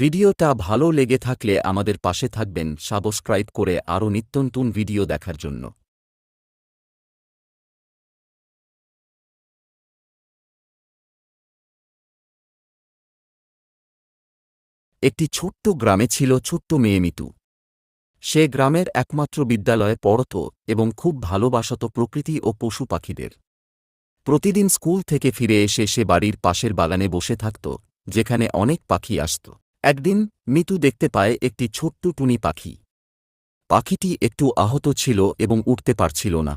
ভিডিওটা ভালো লেগে থাকলে আমাদের পাশে থাকবেন সাবস্ক্রাইব করে আরও নিত্যনতুন ভিডিও দেখার জন্য। একটি ছোট্ট গ্রামে ছিল ছোট্ট মেয়ে মিতু। সে গ্রামের একমাত্র বিদ্যালয়ে পড়ত এবং খুব ভালোবাসত প্রকৃতি ও পশু পাখিদের। প্রতিদিন স্কুল থেকে ফিরে এসে সে বাড়ির পাশের বাগানে বসে থাকত, যেখানে অনেক পাখি আসত। একদিন মিতু দেখতে পায় একটি ছোট্ট টুনি পাখি। পাখিটি একটু আহত ছিল এবং উঠতে পারছিল না।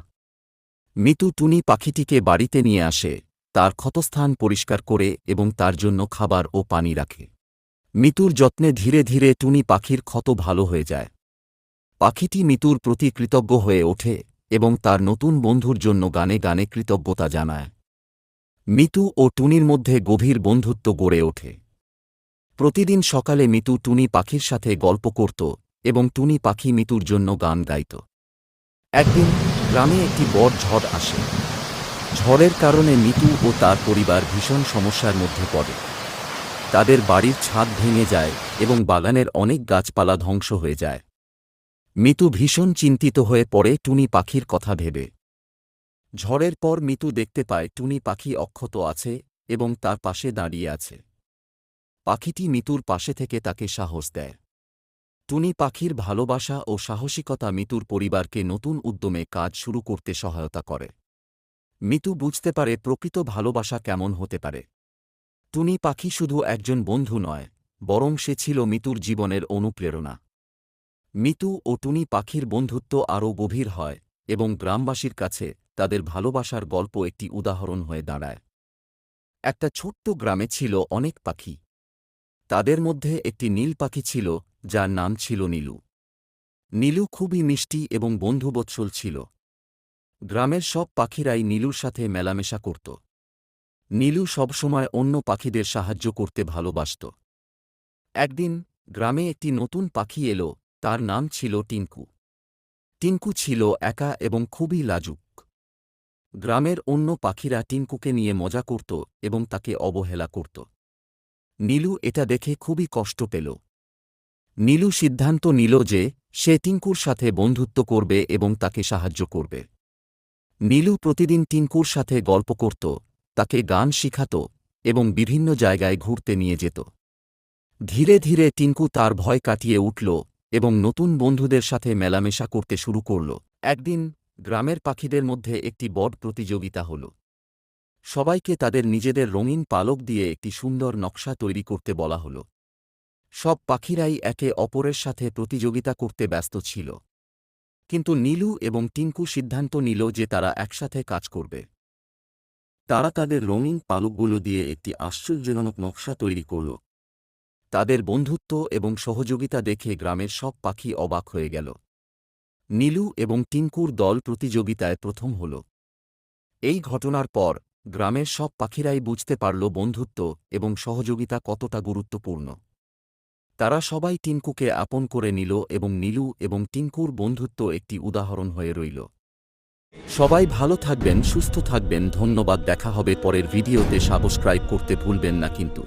মিতু টুনি পাখিটিকে বাড়িতে নিয়ে আসে, তার ক্ষতস্থান পরিষ্কার করে এবং তার জন্য খাবার ও পানি রাখে। মিতুর যত্নে ধীরে ধীরে টুনি পাখির ক্ষত ভালো হয়ে যায়। পাখিটি মিতুর প্রতি কৃতজ্ঞ হয়ে ওঠে এবং তার নতুন বন্ধুর জন্য গানে গানে কৃতজ্ঞতা জানায়। মিতু ও টুনির মধ্যে গভীর বন্ধুত্ব গড়ে ওঠে। প্রতিদিন সকালে মিতু টুনি পাখির সাথে গল্প করত এবং টুনি পাখি মিতুর জন্য গান গাইত। একদিন গ্রামে একটি বড় ঝড় আসে। ঝড়ের কারণে মিতু ও তার পরিবার ভীষণ সমস্যার মধ্যে পড়ে। তাদের বাড়ির ছাদ ভেঙে যায় এবং বাগানের অনেক গাছপালা ধ্বংস হয়ে যায়। মিতু ভীষণ চিন্তিত হয়ে পড়ে টুনি পাখির কথা ভেবে। ঝড়ের পর মিতু দেখতে পায় টুনি পাখি অক্ষত আছে এবং তার পাশে দাঁড়িয়ে আছে। পাখিটি মিতুর পাশে থেকে তাকে সাহস দেয়। টুনি পাখির ভালোবাসা ও সাহসিকতা মিতুর পরিবারকে নতুন উদ্যমে কাজ শুরু করতে সহায়তা করে। মিতু বুঝতে পারে প্রকৃত ভালোবাসা কেমন হতে পারে। টুনি পাখি শুধু একজন বন্ধু নয়, বরং সে ছিল মিতুর জীবনের অনুপ্রেরণা। মিতু ও টুনি পাখির বন্ধুত্ব আরও গভীর হয় এবং গ্রামবাসীর কাছে তাদের ভালোবাসার গল্প একটি উদাহরণ হয়ে দাঁড়ায়। একটা ছোট্ট গ্রামে ছিল অনেক পাখি। তাদের মধ্যে একটি নীল পাখি ছিল, যার নাম ছিল নীলু। নীলু খুবই মিষ্টি এবং বন্ধুবৎসল ছিল। গ্রামের সব পাখিরাই নীলুর সাথে মেলামেশা করত। নীলু সবসময় অন্য পাখিদের সাহায্য করতে ভালোবাসত। একদিন গ্রামে একটি নতুন পাখি এলো, তার নাম ছিল টিঙ্কু টিঙ্কু ছিল একা এবং খুবই লাজুক। গ্রামের অন্য পাখিরা টিঙ্কুকে নিয়ে মজা করত এবং তাকে অবহেলা করত। নীলু এটা দেখে খুবই কষ্ট পেল। নীলু সিদ্ধান্ত নিল যে সে টিঙ্কুর সাথে বন্ধুত্ব করবে এবং তাকে সাহায্য করবে। নীলু প্রতিদিন টিঙ্কুর সাথে গল্প করত, তাকে গান শিখাত এবং বিভিন্ন জায়গায় ঘুরতে নিয়ে যেত। ধীরে ধীরে টিঙ্কু তার ভয় কাটিয়ে উঠল এবং নতুন বন্ধুদের সাথে মেলামেশা করতে শুরু করল। একদিন গ্রামের পাখিদের মধ্যে একটি বড় প্রতিযোগিতা হল। সবাইকে তাদের নিজেদের রঙিন পালক দিয়ে একটি সুন্দর নকশা তৈরি করতে বলা হল। সব পাখিরাই একে অপরের সাথে প্রতিযোগিতা করতে ব্যস্ত ছিল। কিন্তু নীলু এবং টিঙ্কু সিদ্ধান্ত নিল যে তারা একসাথে কাজ করবে। তারা তাদের রঙিন পালকগুলো দিয়ে একটি আশ্চর্যজনক নকশা তৈরি করল। তাদের বন্ধুত্ব এবং সহযোগিতা দেখে গ্রামের সব পাখি অবাক হয়ে গেল। নীলু এবং টিঙ্কুর দল প্রতিযোগিতায় প্রথম হল। এই ঘটনার পর গ্রামের সব পাখিরাই বুঝতে পারল বন্ধুত্ব এবং সহযোগিতা কতটা গুরুত্বপূর্ণ। তারা সবাই টিঙ্কুকে আপন করে নিল এবং নীলু এবং টিঙ্কুর বন্ধুত্ব একটি উদাহরণ হয়ে রইল। সবাই ভালো থাকবেন, সুস্থ থাকবেন, ধন্যবাদ, দেখা হবে পরের ভিডিওতে, সাবস্ক্রাইব করতে ভুলবেন না কিন্তু।